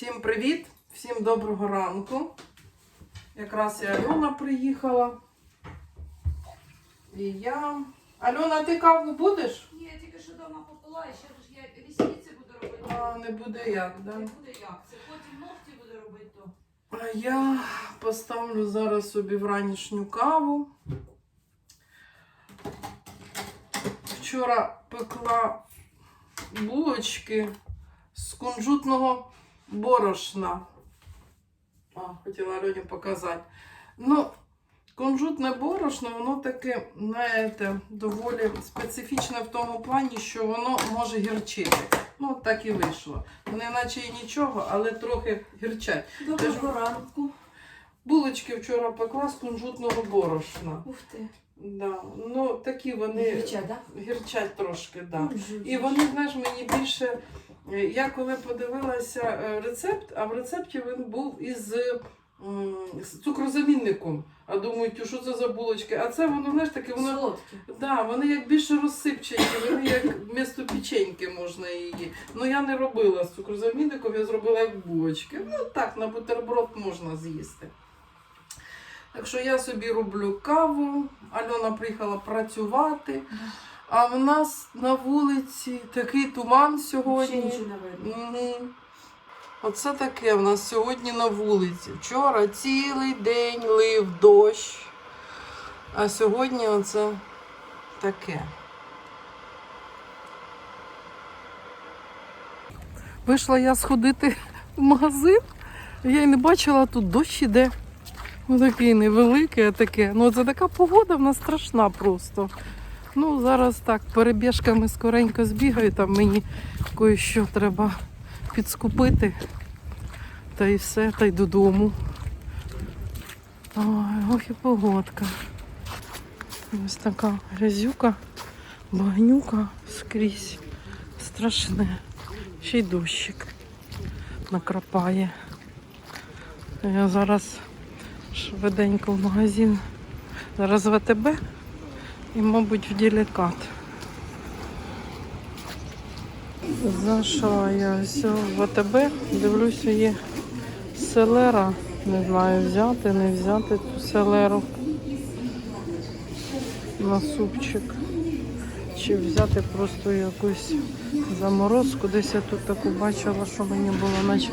Всім привіт, всім доброго ранку. Якраз і Альона приїхала. І я. Альона, ти каву будеш? Ні, я тільки що вдома попила, і ще ж я рісниці буду робити. А, не буде як, да? Не буде як. Це потім ногті буде робити то. А я поставлю зараз собі вранішню каву. Вчора пекла булочки з кунжутного борошна. А, хотіла Альоні показати. Ну, кунжутне борошно, воно таке, знаєте, доволі специфічне в тому плані, що воно може гірчити. Ну, от так і вийшло. Вони наче і нічого, але трохи гірчать. Доброго ранку. Булочки вчора пекла з кунжутного борошна. Ух ти. Да. Ну, такі вони Гірчать, да? гірчать трошки, да. Кунжут. І вони, знаєш, мені більше. Е, Я коли подивилася е, рецепт, а в рецепті він був із з цукрозамінником. А думаю, що це за булочки? А це воно, знаєш, таке, воно Солодкі. Да, вони як більше розсипчаті, вони як вмісто печеньки можна її. Ну я не робила з цукрозамінником, я зробила як булочки. Ну так, на бутерброд можна з'їсти. Так що я собі роблю каву, Альона приїхала працювати, а в нас на вулиці такий туман сьогодні. нічого не. Угу. Оце таке в нас сьогодні на вулиці. Вчора цілий день лив дощ, а сьогодні оце таке. Вийшла я сходити в магазин, я й не бачила, тут дощ іде. Ну такий невеликий, а таке. Ну це така погода в нас страшна просто. Ну, зараз так, перебіжками скоренько збігаю, там мені кое-що треба підскупити. Та й все, та й додому. Ой, ох і погодка. Ось така грязюка, багнюка скрізь. Страшне. Ще й дощик накрапає. Я зараз швиденько в магазин. Зараз ВТБ і, мабуть, в делікат. Зайшла я в АТБ, дивлюся, є селера. Не знаю, взяти, не взяти цю селеру на супчик. Чи взяти просто якусь заморозку. Десь я тут таку бачила, що мені було наче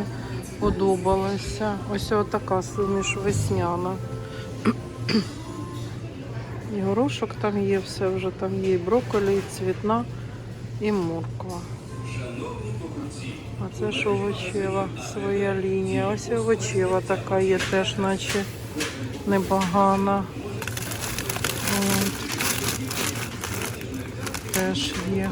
подобалося. Ось отака суміш весняна. Горошок там є, все вже там є, і брокколі, і цвітна, і морква. А це ж овочева своя лінія. Ось овочева така є теж, наче непогана. От. Теж є.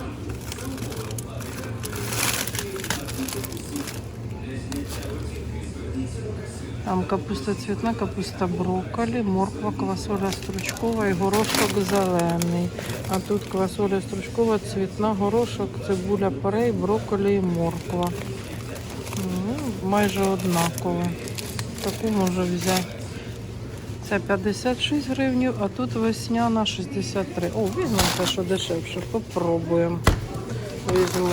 Там капуста цвітна, капуста брокколі, морква, квасоля стручкова і горошок зелений. А тут квасоля стручкова, цвітна, горошок, цибуля порей, брокколі і морква. Ну, майже однаково. Таку можу взяти. Це 56 гривень, а тут весняна 63. О, візьмемо те, що дешевше. Попробуємо. Візьму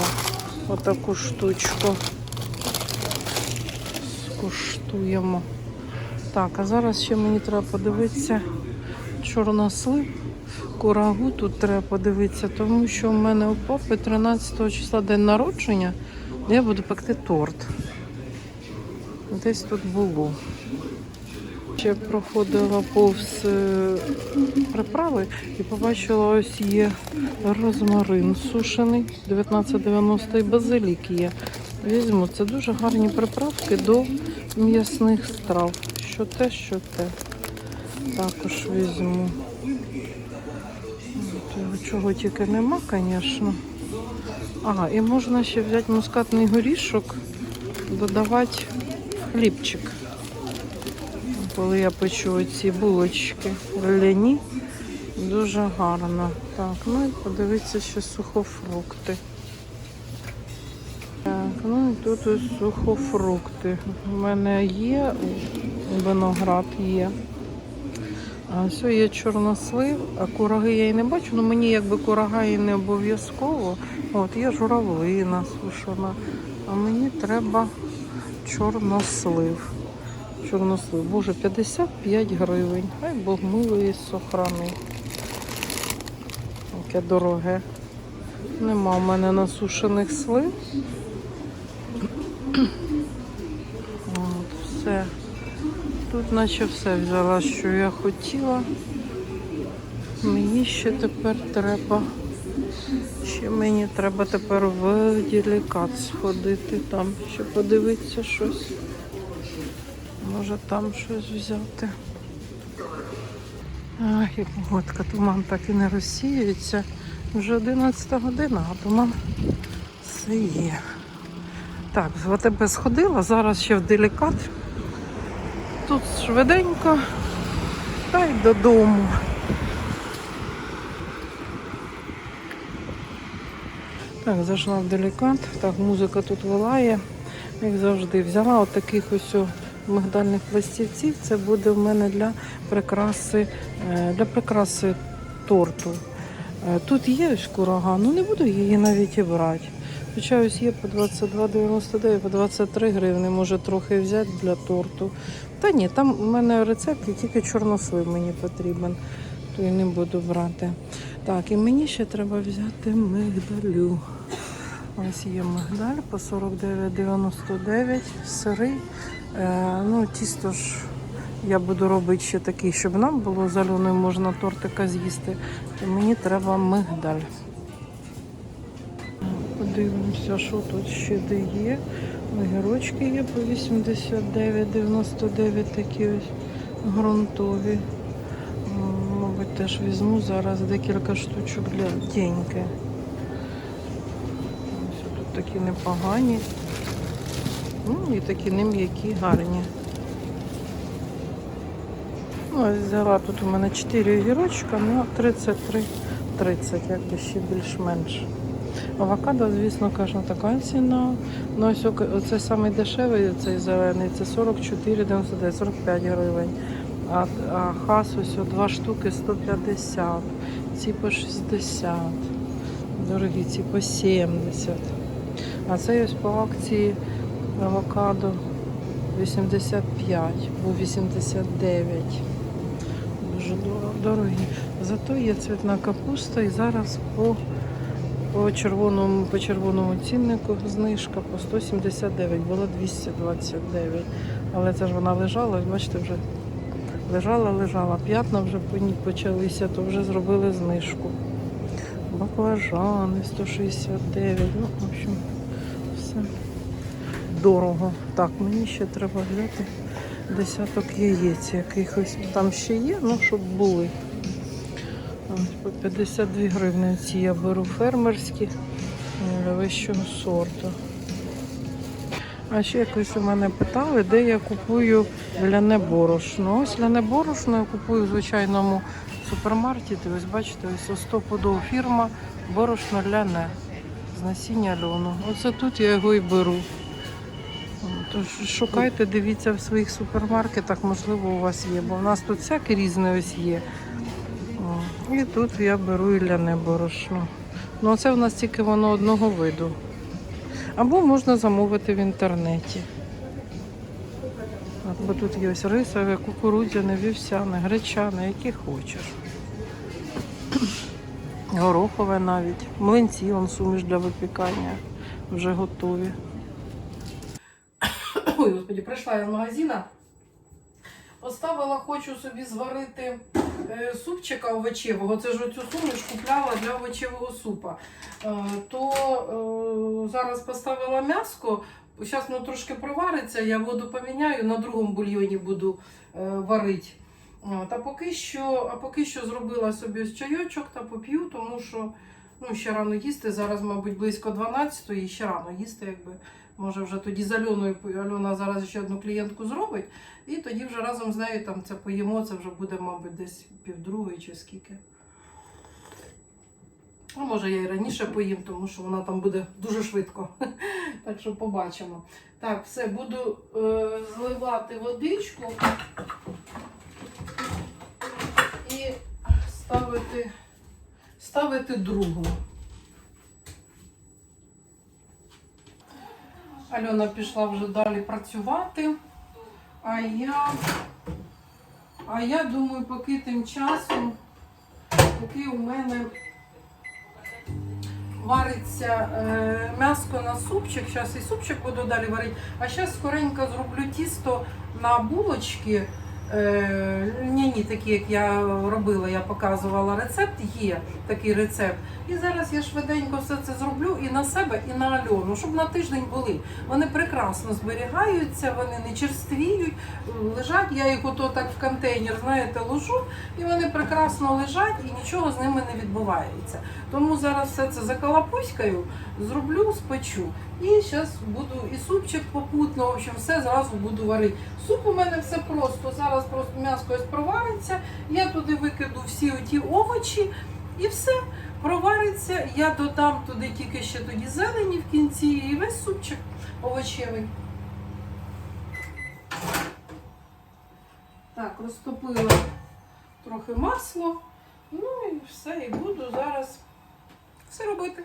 отаку штучку. Скуштуємо. Так, а зараз ще мені треба подивитися чорнослив. Курагу тут треба подивитися, тому що в мене у папи 13 числа день народження, я буду пекти торт. Десь тут було. Ще проходила повз е, приправи і побачила, ось є розмарин сушений 19,90 і базилік є. Візьму. Це дуже гарні приправки до м'ясних страв. Що те, що те. Також візьму. Чого тільки нема, звісно. Ага, і можна ще взяти мускатний горішок, додавати хлібчик. Коли я печу ці булочки ляні, дуже гарно. Так, ну і подивіться ще сухофрукти. Тут сухофрукти. У мене є виноград є. А все є чорнослив, а кураги я і не бачу, ну мені якби курага і не обов'язково. От є журавлина сушена. А мені треба чорнослив. Чорнослив. Боже, 55 гривень. Хай Бог милує сохрани. Яке дороге. Нема в мене насушених слив. Тут наче все взяла, що я хотіла. Мені ще тепер треба. Ще мені треба тепер в делікат сходити там, ще подивитися щось. Може там щось взяти. Ах, і погодка, туман так і не розсіюється. Вже 11 година, а туман все є. Так, в АТБ сходила, зараз ще в делікат. Тут швиденько та й додому. Так, зайшла в делікат. Так, музика тут вилає, як завжди. Взяла от таких ось мигдальних пластівців. Це буде в мене для прикраси, е, для прикраси торту. Е, Тут є ось курага, ну не буду її навіть і брати. Хоча є по 22,99, по 23 гривни, може трохи взяти для торту. Та ні, там у мене рецепт і тільки чорнослив мені потрібен, то і не буду брати. Так, і мені ще треба взяти мигдалю. Ось є мигдаль по 49,99, сири. Е, ну, тісто ж я буду робити ще такий, щоб нам було з Альоною можна тортика з'їсти. То мені треба мигдаль. Подивимося, що тут ще де є. Огірочки є по 89,99 такі ось ґрунтові. М, Мабуть, теж візьму зараз декілька штучок для деньки. Ось тут такі непогані. Ну і такі не м'які, гарні. Ну, взяла тут у мене 4 огірочка, ну 33, 30, якби ще більш-менш. Авокадо, звісно, кажу, така ціна. Ну, ось оце самий дешевий, цей зелений, це 44,99, 45 гривень. А, а хас ось два штуки 150, ці по 60, дорогі, ці по 70. А цей ось по акції авокадо 85, був 89. Дуже дорогі. Зато є цвітна капуста і зараз по, по, червоному, по червоному ціннику знижка по 179, було 229. Але це ж вона лежала, бачите, вже лежала, лежала. П'ятна вже почалися, то вже зробили знижку. Баклажани 169. Ну, в общем, все дорого. Так, мені ще треба взяти десяток яєць якихось. Там ще є, ну щоб були. Ось По 52 гривні ці я беру фермерські вищого сорту. А ще якось у мене питали, де я купую ляне борошно. Ось ляне борошно я купую в звичайному супермаркеті. Ось бачите, ось 100 пудов фірма борошно ляне з насіння льону. Оце тут я його і беру. Тож шукайте, дивіться в своїх супермаркетах, можливо, у вас є, бо в нас тут всяке різне ось є. І тут я беру і ляне борошно. Ну, це в нас тільки воно одного виду. Або можна замовити в інтернеті. От, бо тут є ось рисове, кукурудзяне, вівсяне, гречане, яке хочеш. Горохове навіть. Млинці, он суміш для випікання вже готові. Ой, господи, прийшла я з магазина. Поставила, хочу собі зварити е, супчика овочевого. Це ж оцю суміш купляла для овочевого супа. Е, то е, зараз поставила м'яско. Зараз воно трошки провариться, я воду поміняю, на другому бульйоні буду варити. От, а поки що, а поки що зробила собі чайочок та поп'ю, тому що ну, ще рано їсти. Зараз, мабуть, близько 12 і ще рано їсти, якби. Може, вже тоді з Альоною, Альона зараз ще одну клієнтку зробить, і тоді вже разом з нею там це поїмо, це вже буде, мабуть, десь півдругої чи скільки. А може я і раніше поїм, тому що вона там буде дуже швидко. Так що побачимо. Так, все, буду е, зливати водичку і ставити, ставити другу. Альона пішла вже далі працювати. А я, а я думаю, поки тим часом, поки у мене вариться е, м'яско на супчик, зараз і супчик буду далі варити, а зараз скоренько зроблю тісто на булочки. Е, ні, ні, такі, як я робила, я показувала рецепт, є такий рецепт. І зараз я швиденько все це зроблю і на себе, і на Альону, щоб на тиждень були. Вони прекрасно зберігаються, вони не черствіють, лежать. Я їх ото так в контейнер, знаєте, ложу, і вони прекрасно лежать і нічого з ними не відбувається. Тому зараз все це закалапуськаю, зроблю, спечу. І зараз буду і супчик попутно, в общем, все зразу буду варити. Суп у мене все просто. Зараз просто м'ясо провариться, я туди викиду всі оті овочі і все. Провариться, я додам туди тільки ще тоді зелені в кінці і весь супчик овочевий. Так, розтопила трохи масло. Ну і все, і буду зараз все робити.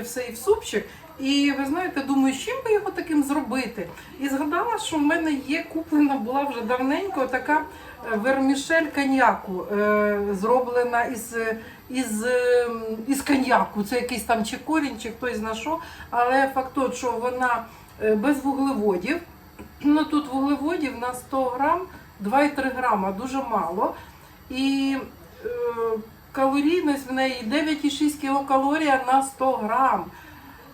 Все і в супчик. І ви знаєте, думаю, чим би його таким зробити? І згадала, що в мене є куплена була вже давненько така е, вермішель коньяку, е, зроблена із, е, із, із коньяку. Це якийсь там чи корінь, чи хтось зна що. Але факт тот, що вона без вуглеводів. Ну тут вуглеводів на 100 грам 2,3 грама, дуже мало. І е, калорійність в неї 9,6 кілокалорія на 100 грам.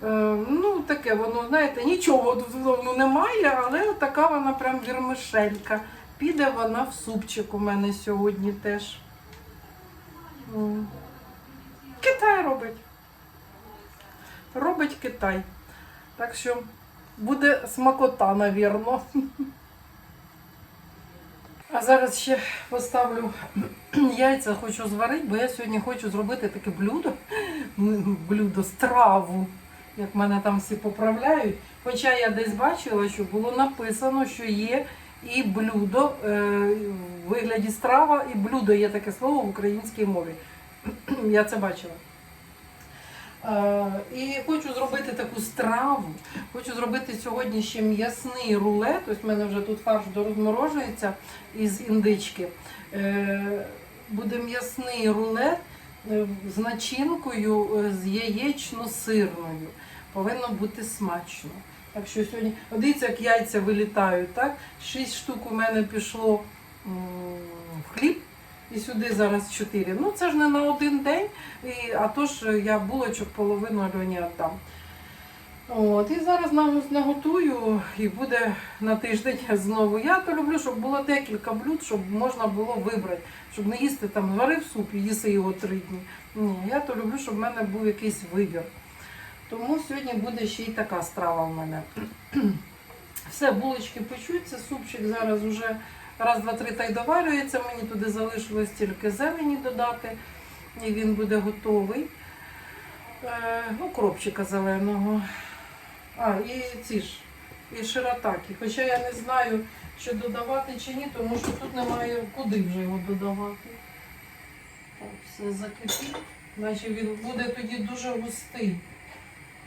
Е, ну, таке воно, знаєте, нічого ну, немає, але така вона прям вірмишелька. Піде вона в супчик у мене сьогодні теж. Китай робить. Робить Китай. Так що буде смакота, навірно. А зараз ще поставлю яйця, хочу зварити, бо я сьогодні хочу зробити таке блюдо, блюдо, страву, як мене там всі поправляють. Хоча я десь бачила, що було написано, що є і блюдо е, в вигляді страва, і блюдо є таке слово в українській мові. Я це бачила. Е, І хочу зробити таку страву. Хочу зробити сьогодні ще м'ясний рулет. Ось в мене вже тут фарш дорозморожується із індички. Буде м'ясний рулет е, з начинкою е, з яєчно-сирною. Повинно бути смачно. Так що сьогодні, дивіться, як яйця вилітають, так? Шість штук у мене пішло в хліб. І сюди зараз 4. Ну це ж не на один день, і, а то ж я булочок половину Альоні віддам. От, і зараз нам наготую і буде на тиждень знову. Я то люблю, щоб було декілька блюд, щоб можна було вибрати, щоб не їсти там, зварив суп і їси його три дні. Ні, я то люблю, щоб в мене був якийсь вибір. Тому сьогодні буде ще й така страва в мене. Все, булочки печуться, супчик зараз уже раз, два, три та й доварюється. Мені туди залишилось тільки зелені додати, і він буде готовий. Е, ну, кропчика зеленого. А, і ці ж, і широтаки. Хоча я не знаю, що додавати чи ні, тому що тут немає куди вже його додавати. Так, все закипить. Значить він буде тоді дуже густий.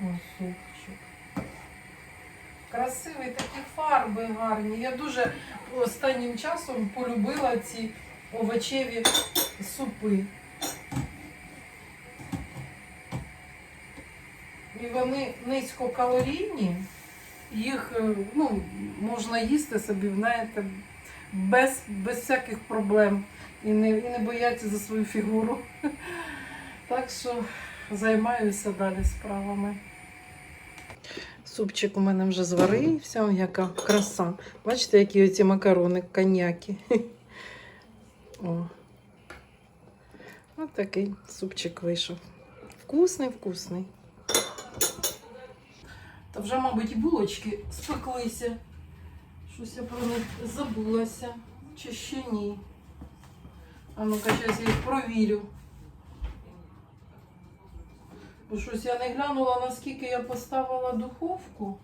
Ось супчик. Красивий, такі фарби гарні. Я дуже останнім часом полюбила ці овочеві супи. І вони низькокалорійні, їх е, ну, можна їсти собі, знаєте, без, без всяких проблем і не, і не бояться за свою фігуру. Так що займаюся далі справами. Супчик у мене вже зварився, яка краса. Бачите, які оці макарони, коньяки. О. Ось такий супчик вийшов. Вкусний, вкусний. Та вже, мабуть, і булочки спеклися. Щось я про них забулася. Чи ще ні? А ну-ка, зараз я їх провірю. Бо щось я не глянула, наскільки я поставила духовку.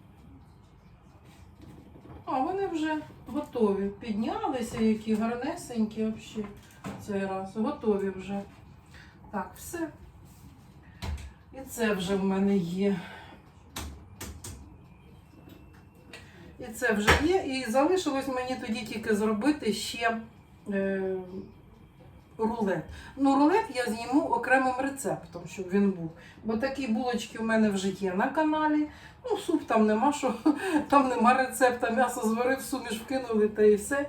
А, вони вже готові. Піднялися, які гарнесенькі взагалі цей раз. Готові вже. Так, все. І це вже в мене є. І це вже є. І залишилось мені тоді тільки зробити ще е, рулет. Ну, рулет я зніму окремим рецептом, щоб він був. Бо такі булочки у мене вже є на каналі. Ну, суп там нема, що там нема рецепта, м'ясо зварив, суміш вкинули та і все.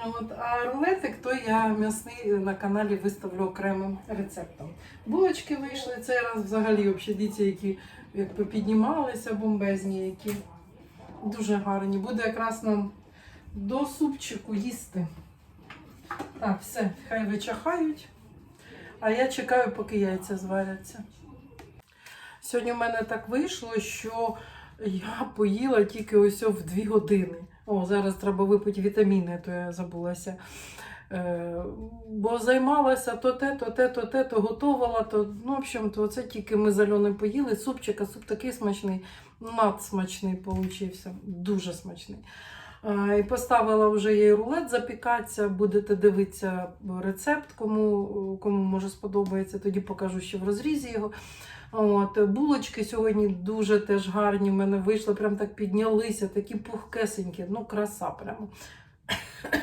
От, а рулетик, то я м'ясний на каналі виставлю окремим рецептом. Булочки вийшли цей раз взагалі, взагалі, дивіться, які якби піднімалися бомбезні, які дуже гарні. Буде якраз нам до супчику їсти. Так, все, хай вичахають. А я чекаю, поки яйця зваряться. Сьогодні в мене так вийшло, що я поїла тільки ось в 2 години. О, зараз треба випити вітаміни, то я забулася. Е, бо займалася то те, то те, то те, то готувала, то, ну, в общем, то це тільки ми з Альоною поїли. Супчик, а суп такий смачний, надсмачний получився, дуже смачний. Е, І поставила вже їй рулет запікатися, будете дивитися рецепт, кому, кому може сподобається, тоді покажу ще в розрізі його. От, булочки сьогодні дуже теж гарні в мене вийшли, прям так піднялися, такі пухкесенькі, ну краса прямо.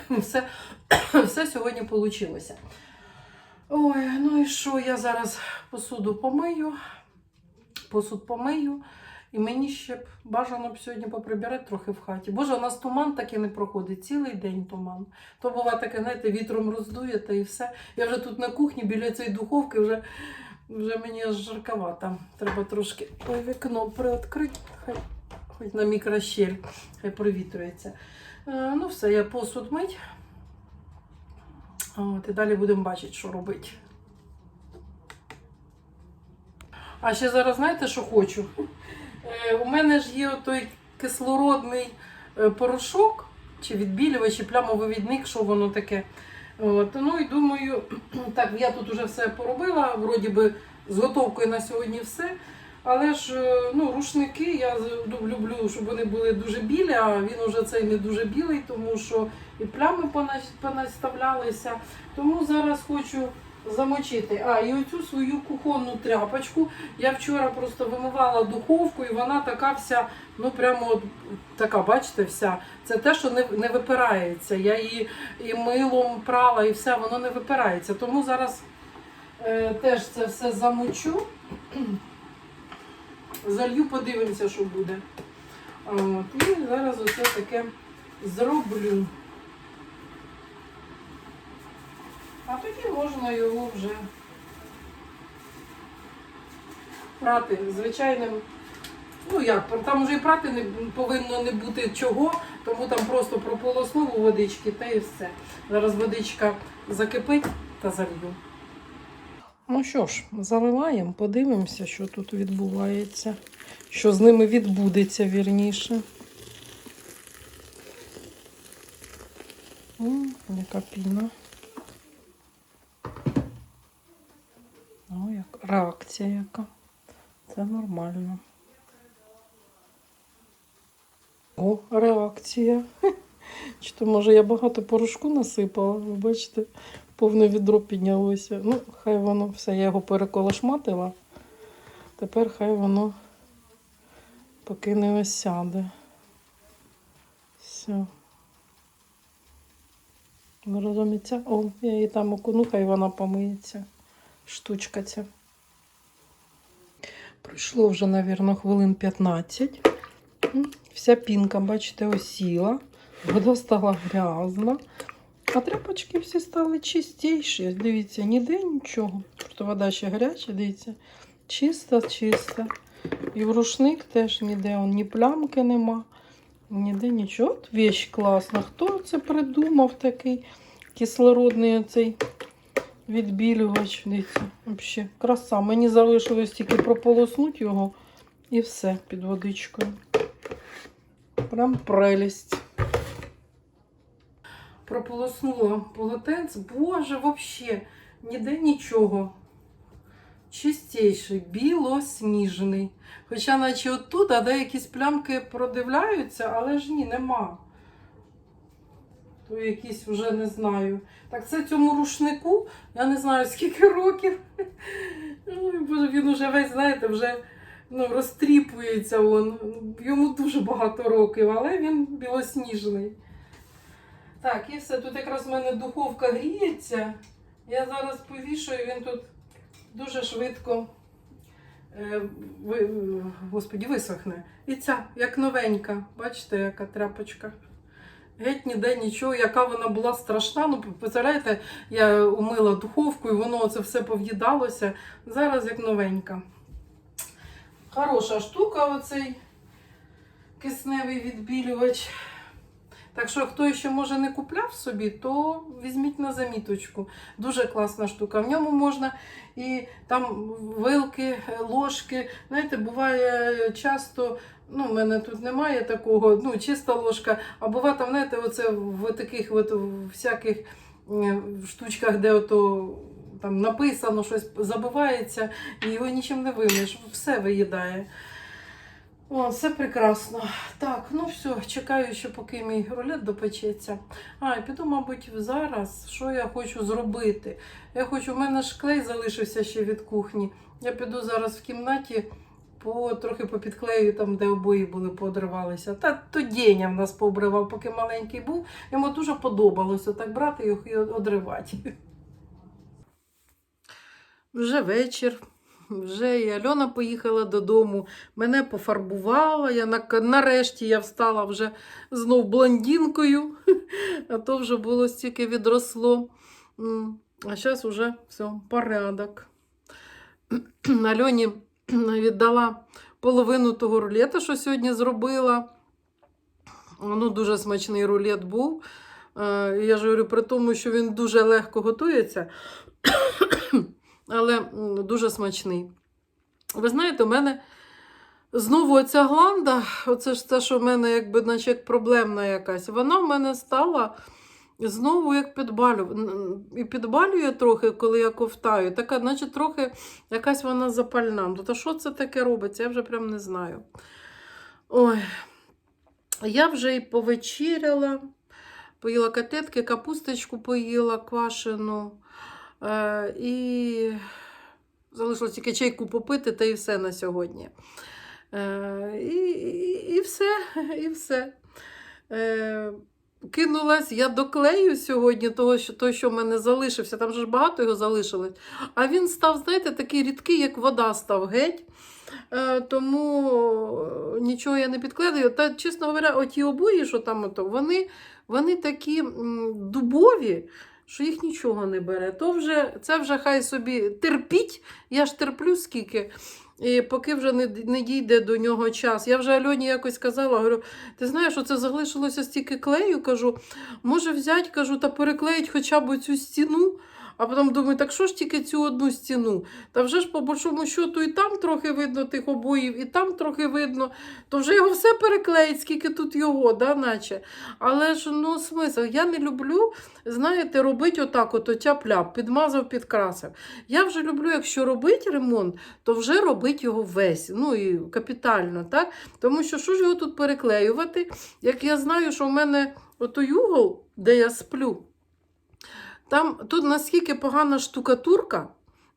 Все, все сьогодні вийшло. Ой, ну і що, я зараз посуду помию, посуд помию. І мені ще б бажано б сьогодні поприбирати трохи в хаті. Боже, у нас туман так і не проходить, цілий день туман. То буває таке, знаєте, вітром роздує та і все. Я вже тут на кухні біля цієї духовки вже, вже мені жарковато. Треба трошки вікно приоткрити, хай хоч на мікрощель, хай провітрюється. Е, ну все, я посуд мить. От, і далі будемо бачити, що робити. А ще зараз знаєте, що хочу? Е, у мене ж є той кислородний е, порошок, чи відбілювач, чи плямовивідник, що воно таке. От, ну і думаю, так, я тут вже все поробила, вроді би з готовкою на сьогодні все. Але ж е, ну, рушники я люблю, щоб вони були дуже білі, а він уже цей не дуже білий, тому що і плями понаставлялися. Тому зараз хочу замочити. А, і оцю свою кухонну тряпочку я вчора просто вимивала духовку, і вона така вся, ну прямо от така, бачите, вся. Це те, що не, не випирається. Я її і милом прала, і все, воно не випирається. Тому зараз е, теж це все замочу. Залью, подивимося, що буде. От, і зараз оце таке зроблю. А тоді можна його вже прати звичайним. Ну як, там вже і прати не повинно не бути чого, тому там просто прополоснув у водички та і все. Зараз водичка закипить та залью. Ну що ж, заливаємо, подивимося, що тут відбувається. Що з ними відбудеться вірніше. М, яка піна. О, як реакція яка. Це нормально. О, реакція. Чи то, може, я багато порошку насипала, ви бачите, повне відро піднялося. Ну, хай воно все, я його переколошматила. Тепер хай воно поки не осяде. Все. Розуміється? О, я її там окуну, хай вона помиється. Штучка ця. Про Пішло вже, мабуть, хвилин 15. Вся пінка, бачите, осіла. Вода стала грязна. А тряпочки всі стали чистіші. Дивіться, ніде нічого. Просто вода ще гаряча, дивіться. Чиста, чиста. І в рушник теж ніде он, ні плямки нема. Ніде нічого. От вещь класна. Хто це придумав такий кислородний оцей відбілювач? Дивіться, взагалі краса. Мені залишилось тільки прополоснути його і все під водичкою. Прям прелість. Прополоснула полотенце. Боже, взагалі, ніде нічого. Чистіший, білосніжний. Хоча, наче отут, а де якісь плямки продивляються, але ж ні, нема. Якісь вже не знаю. Так це цьому рушнику, я не знаю скільки років. Боже, він уже весь, знаєте, вже ну, розтріпується. Он. Йому дуже багато років, але він білосніжний. Так, і все. Тут якраз в мене духовка гріється. Я зараз повішаю, він тут дуже швидко е, господі, висохне. І ця, як новенька. Бачите, яка тряпочка. Геть ніде нічого, яка вона була страшна. Ну, представляєте, я умила духовку і воно це все пов'їдалося. Зараз як новенька. Хороша штука, оцей кисневий відбілювач. Так що, хто ще може не купляв собі, то візьміть на заміточку. Дуже класна штука. В ньому можна і там вилки, ложки. Знаєте, буває часто, ну, в мене тут немає такого, ну, чиста ложка, а буває там, знаєте, оце в таких от всяких штучках, де ото. Там написано щось забувається, і його нічим не вимиш, все виїдає. О, все прекрасно. Так, ну все, чекаю, ще поки мій рулет допечеться. А, і піду, мабуть, зараз, що я хочу зробити. Я хочу, у мене ж клей залишився ще від кухні. Я піду зараз в кімнаті, по, трохи попідклею там, де обої були, поодривалися. Та то Деня в нас пообривав, поки маленький був. Йому дуже подобалося так брати і одривати. Вже вечір. Вже і Альона поїхала додому, мене пофарбувала. Я на, нарешті я встала вже знов блондинкою, а то вже було стільки відросло. А зараз вже все, порядок. Альоні віддала половину того рулета, що сьогодні зробила. Ну, дуже смачний рулет був. Е, Я ж говорю при тому, що він дуже легко готується але дуже смачний. Ви знаєте, у мене знову оця гланда, оце ж те, що в мене якби, наче як проблемна якась, вона в мене стала знову як підбалю. І підбалює трохи, коли я ковтаю. Така, наче трохи якась вона запальна. Ну, Та що це таке робиться? Я вже прям не знаю. Ой, я вже і повечеряла, поїла котлетки, капусточку поїла квашену. Е, і залишилось тільки чайку попити, та і все на сьогодні. Е, і, і, і все, і все. Е, кинулась я до клею сьогодні, того, що, той, що в мене залишився, там же ж багато його залишилось. А він став, знаєте, такий рідкий, як вода став геть. Е, тому е, нічого я не підкладаю. Та, чесно говоря, оті обої, що там, ото, вони, вони такі дубові що їх нічого не бере. То вже, це вже хай собі терпіть, я ж терплю скільки. І поки вже не, не дійде до нього час. Я вже Альоні якось казала, говорю, ти знаєш, оце залишилося стільки клею, кажу, може взяти, кажу, та переклеїть хоча б цю стіну. А потім думаю, так що ж тільки цю одну стіну? Та вже ж по большому счету і там трохи видно тих обоїв, і там трохи видно, то вже його все переклеїть, скільки тут його, да, наче. Але ж ну смисл, я не люблю, знаєте, робити отак, от тяп-ляп, підмазав, підкрасив. Я вже люблю, якщо робити ремонт, то вже робити його весь, ну і капітально, так? Тому що що ж його тут переклеювати? Як я знаю, що в мене отой угол, де я сплю, там тут наскільки погана штукатурка,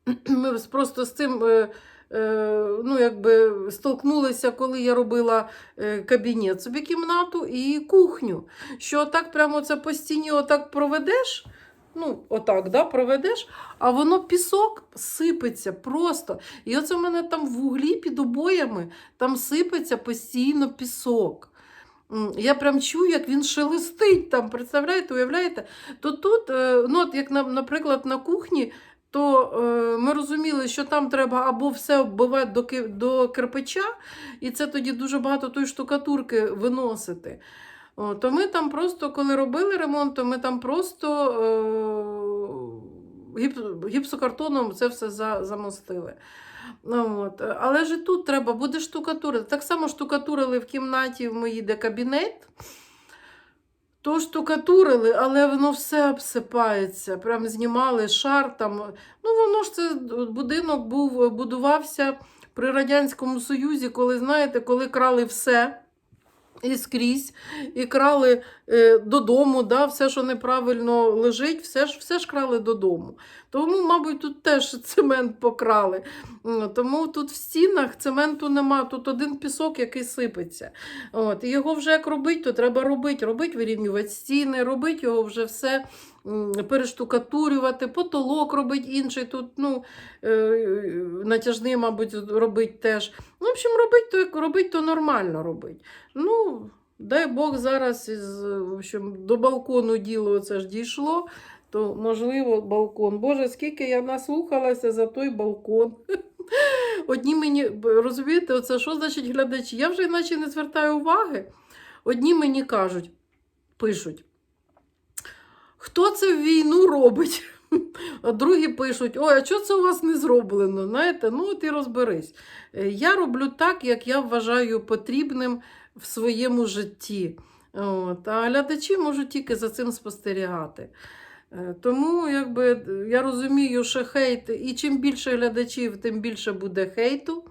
ми просто з цим. Е, е, Ну, якби столкнулися, коли я робила е, кабінет собі кімнату і кухню. Що так прямо це по стіні отак проведеш, ну, отак, да, проведеш, а воно пісок сипеться просто. І оце в мене там в углі під обоями там сипеться постійно пісок. Я прям чую, як він шелестить там, представляєте, уявляєте? То тут, е, ну, от як, наприклад, на кухні, то е, ми розуміли, що там треба або все оббивати до, до кирпича, і це тоді дуже багато тої штукатурки виносити. То ми там просто, коли робили ремонт, то ми там просто е, гіпсокартоном це все за, замостили. Ну, от. Але ж тут треба буде штукатурити. Так само штукатурили в кімнаті в моїй, де кабінет. То штукатурили, але воно все обсипається. Прям знімали шар там. Ну, воно ж це будинок був, будувався при Радянському Союзі, коли, знаєте, коли крали все. І скрізь, і крали е, додому, да, все, що неправильно лежить, все ж, все ж крали додому. Тому, мабуть, тут теж цемент покрали. Тому тут в стінах цементу нема, тут один пісок, який сипеться. От, і його вже як робити, то треба робити, робити, вирівнювати стіни, робити його вже все, перештукатурювати, потолок робити інший. Тут ну, е, натяжний, мабуть, робити теж. Ну, в общем, робити то, як робити, то нормально робити. Ну, дай Бог зараз із, в общем, до балкону діло це ж дійшло, то можливо балкон. Боже, скільки я наслухалася за той балкон. Одні мені, розумієте, оце що значить глядачі? Я вже іначе не звертаю уваги. Одні мені кажуть, пишуть, хто це в війну робить? А другі пишуть: ой, а чого це у вас не зроблено? Знаєте, ну от і розберись. Е, Я роблю так, як я вважаю потрібним в своєму житті. От. А глядачі можуть тільки за цим спостерігати. Е, Тому якби, я розумію, що хейт, і чим більше глядачів, тим більше буде хейту.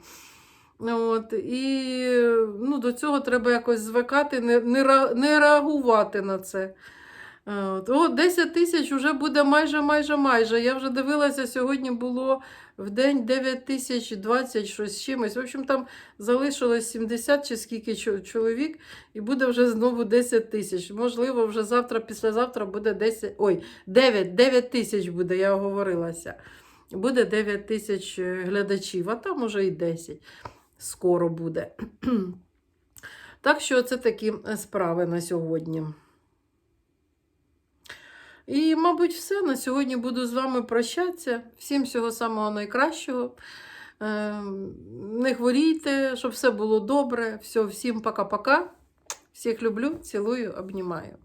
От, і ну, до цього треба якось звикати, не, не, не реагувати на це. От, о, 10 тисяч вже буде майже, майже, майже. Я вже дивилася, сьогодні було в день 9 тисяч 20 щось чимось. В общем, там залишилось 70 чи скільки чоловік, і буде вже знову 10 тисяч. Можливо, вже завтра, післязавтра буде 10, ой, 9, 9 тисяч буде, я оговорилася. Буде 9 тисяч е, глядачів, а там уже і 10 скоро буде. Так що це такі е, справи на сьогодні. І, мабуть, все. На сьогодні буду з вами прощатися. Всім всього самого найкращого. Е, Не хворійте, щоб все було добре. Все, всім пока-пока. Всіх люблю, цілую, обнімаю.